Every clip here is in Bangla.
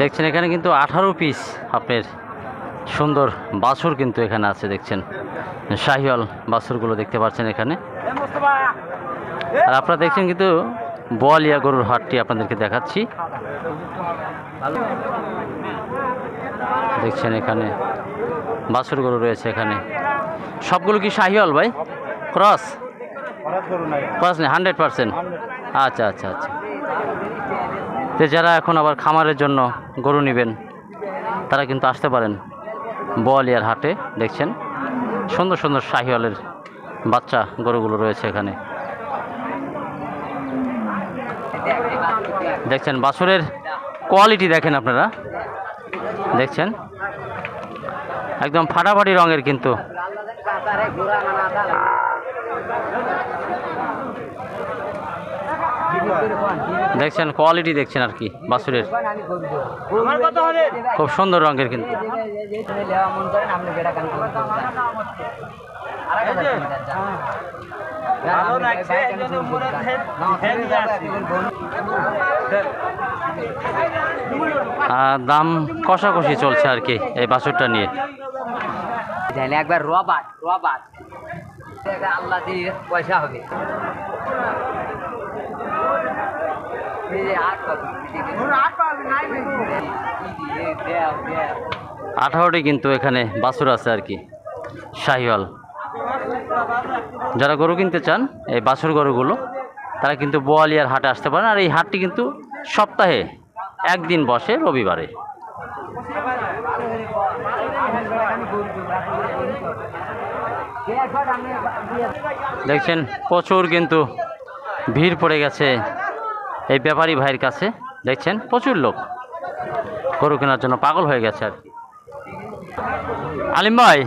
দেখছেন, এখানে কিন্তু আঠারো পিস আপনার সুন্দর বাছুর কিন্তু এখানে আছে, দেখছেন। শাহিওয়াল বাছুরগুলো দেখতে পাচ্ছেন এখানে। আর আপনারা দেখছেন কিন্তু বোয়ালিয়া গরুর হাটটি আপনাদেরকে দেখাচ্ছি। দেখছেন এখানে বাছুর গরু রয়েছে এখানে। সবগুলো কি শাহিওয়াল ভাই? ক্রস ক্রস নেই হান্ড্রেড পার্সেন্ট আচ্ছা আচ্ছা আচ্ছা। তো যারা এখন আবার খামারের জন্য গরু নেবেন তারা কিন্তু আসতে পারেন বোয়ালিয়ার হাটে দেখছেন? সুন্দর সুন্দর শাহিওয়ালের বাচ্চা গরুগুলো রয়েছে এখানে। দেখছেন বাছুরের কোয়ালিটি দেখেন আপনারা। দেখছেন? একদম ফাটাফাটি রঙের কিন্তু দেখছেন কোয়ালিটি দেখছেন আর কি বাছুরের। খুব সুন্দর রঙের কিন্তু। দাম কষাকষি চলছে আর কি এই বাছুরটা নিয়ে। তাহলে একবার রবাট রবাট আল্লাহ দিয়ে পয়সা হবে। আঠারোটি কিন্তু এখানে বাছুর আছে আর কি শাহিওয়াল। যারা গরু কিনতে চান এই বাছুর গরুগুলো তারা কিন্তু বোয়ালিয়ার হাটে আসতে পারেন। আর এই হাটটি কিন্তু সপ্তাহে একদিন বসে রবিবারে। দেখছেন প্রচুর কিন্তু ভিড় পড়ে গেছে এই ব্যাপারী ভাইয়ের কাছে। দেখছেন প্রচুর লোক গরু কেনার জন্য পাগল হয়ে গেছে আর আলিম ভাই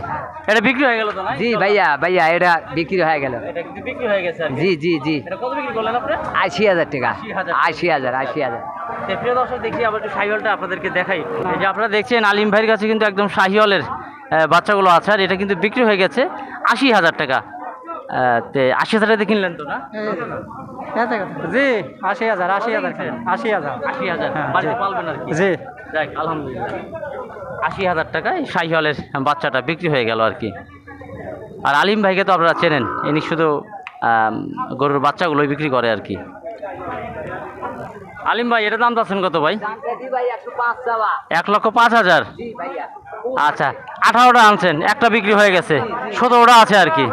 এটা বিক্রি হয়ে গেল তো না? জি ভাইয়া ভাইয়া এটা বিক্রি হয়ে গেল। এটা কিন্তু বিক্রি হয়ে গেছে জি জি জি। এটা কত বিক্রি করলেন আপনি? আশি হাজার টাকা। 80,000 আশি হাজার আশি হাজার। তো প্রিয় দর্শক দেখি আবার একটু আপনাদেরকে দেখাই। এই যে আপনারা দেখছেন আলিম ভাইয়ের কাছে কিন্তু একদম শাহিওয়ালের আহ, বাচ্চাগুলো আছে আর এটা কিন্তু বিক্রি হয়ে গেছে আশি হাজার টাকা। তে আশি হাজার টাকা দিয়ে কিনলেন তো না? জি আশি হাজার আশি হাজার আশি হাজার। আশি হাজার। হ্যাঁ। পালবেন আর কি। জি। যাক আলহামদুলিল্লাহ। আশি হাজার টাকায় শাহিওয়ালের বাচ্চাটা বিক্রি হয়ে গেল আর কি। আর আলিম ভাইকে তো আপনারা চেনেন ইনি শুধু গরুর বাচ্চাগুলোই বিক্রি করে আর কি। আলিম ভাই এটা দাম চাচ্ছেন কত ভাই? এক লক্ষ পাঁচ হাজার। জি ভাইয়া। আচ্ছা আঠারোটা আনছেন, একটা বিক্রি হয়ে গেছে, সতেরোটা আছে আর কি।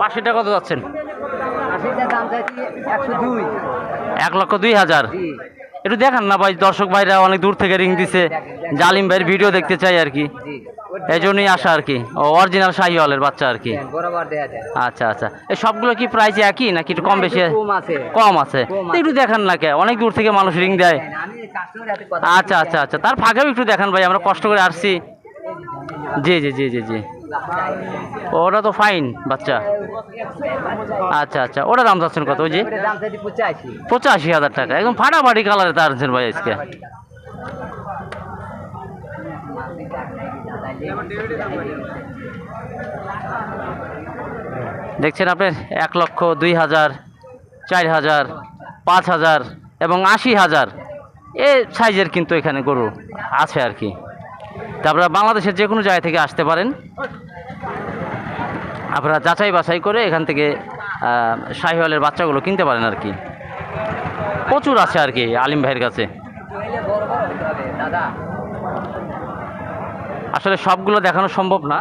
পাঁচশোটা কত যাচ্ছেন? এক লক্ষ দুই হাজার। একটু দেখান না ভাই, দর্শক ভাইরা অনেক দূর থেকে রিং দিছে। জালিম ভাইয়ের ভিডিও দেখতে চাই আর কি। এই জন্যই আসা আর কি। অরিজিনাল শাহিওয়ালের বাচ্চা আর কি। যায়। আচ্ছা আচ্ছা। এই সবগুলো কি প্রাইস একই নাকি একটু কম বেশি? কম আছে। একটু দেখান না কে? অনেক দূর থেকে মানুষ রিং দেয়। কথা আচ্ছা আচ্ছা আচ্ছা। তার ফাঁকেও একটু দেখান ভাই আমরা কষ্ট করে আসছি। জি জি জি জি জি। ওটা তো ফাইন বাচ্চা। আচ্ছা আচ্ছা। ওটা দাম চাচ্ছেন কত ওই যে? পঁচাশি। পঁচাশি হাজার টাকা। একদম ফাটাফাটি কালারে তার আনছেন ভাই আজকে। দেখছেন আপনার এক লক্ষ দুই হাজার, চার হাজার, পাঁচ হাজার এবং আশি হাজার। এ সাইজের কিন্তু এখানে গরু আছে আর কি। তা আপনারা বাংলাদেশের যে কোনো জায়গা থেকে আসতে পারেন। আপনারা যাচাই বাছাই করে এখান থেকে শাহিওয়ালের বাচ্চাগুলো কিনতে পারেন আর কি। প্রচুর আছে আর কি আলিম ভাইয়ের কাছে। আসলে সবগুলো দেখানো সম্ভব না।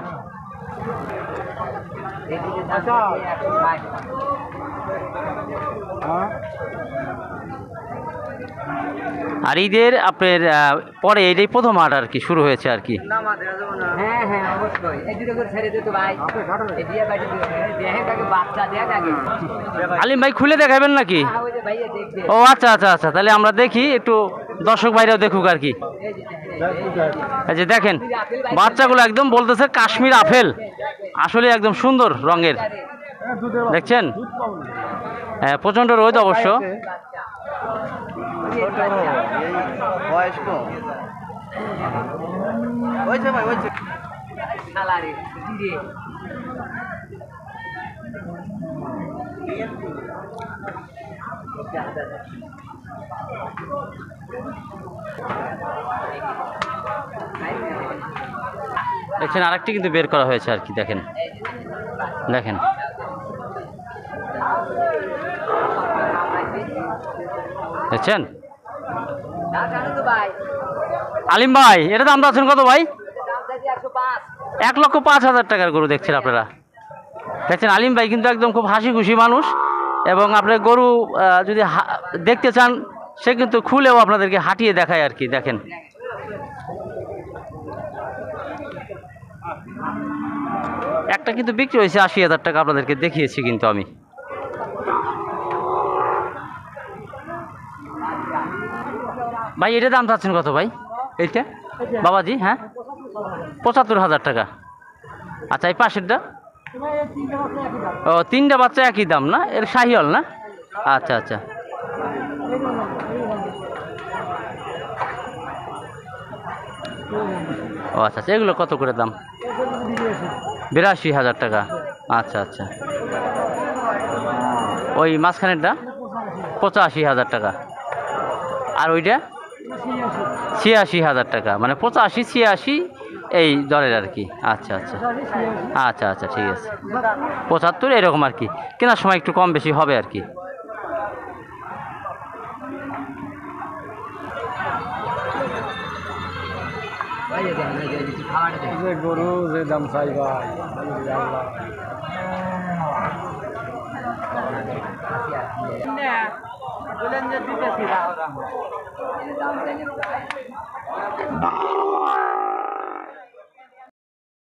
আর ঈদের আপনার পরে এটাই প্রথম হাট আর কি শুরু হয়েছে আর কি। হ্যাঁ হ্যাঁ আলিম ভাই খুলে দেখাবেন নাকি? হ্যাঁ, ও আচ্ছা আচ্ছা আচ্ছা তাহলে আমরা দেখি একটু দর্শক ভাইরাও দেখুক আর কি। দেখেন, বাচ্চাগুলো একদম বলতেছে কাশ্মীর আপেল। আসলে একদম সুন্দর রঙের। দেখছেন? হ্যাঁ প্রচণ্ড রোদ অবশ্য। বয়স দেখছেন আরেকটি কিন্তু বের করা হয়েছে আর কি, দেখেন। দেখেন। দেখছেন? আলিম ভাই, এটা দাম আছেন কত ভাই? এক লক্ষ পাঁচ হাজার টাকার গরু দেখছেন আপনারা। দেখছেন, আলিম ভাই কিন্তু একদম খুব হাসি খুশি মানুষ। এবং আপনার গরু যদি দেখতে চান, সে কিন্তু খুলেও আপনাদেরকে হাঁটিয়ে দেখায় আর কি, দেখেন। একটা কিন্তু বিক্রি হয়েছে আশি হাজার টাকা, আপনাদেরকে দেখিয়েছি কিন্তু আমি। ভাই, এটা দাম চাচ্ছেন কত ভাই? এইটা? বাবাজি হ্যাঁ? পঁচাত্তর হাজার টাকা। আচ্ছা এই পাশেরটা? ও, তিনটা বাচ্চা একই দাম না? এর শাহিওয়াল না? আচ্ছা আচ্ছা। ও আচ্ছা আচ্ছা। এগুলো কত করে দাম? বিরাশি হাজার টাকা। আচ্ছা আচ্ছা। ওই মাঝখানেরটা? পঁচাশি হাজার টাকা। আর ওইটা? ছিয়াশি হাজার টাকা। মানে পঁচাশি, ছিয়াশি এই দরের আর কি। আচ্ছা আচ্ছা। আচ্ছা আচ্ছা ঠিক আছে। পঁচাত্তর এরকম আর কি। কেনার সময় একটু কম বেশি হবে আর কি। গরু যে দাম চাই বলেন যে দিতেছি দাম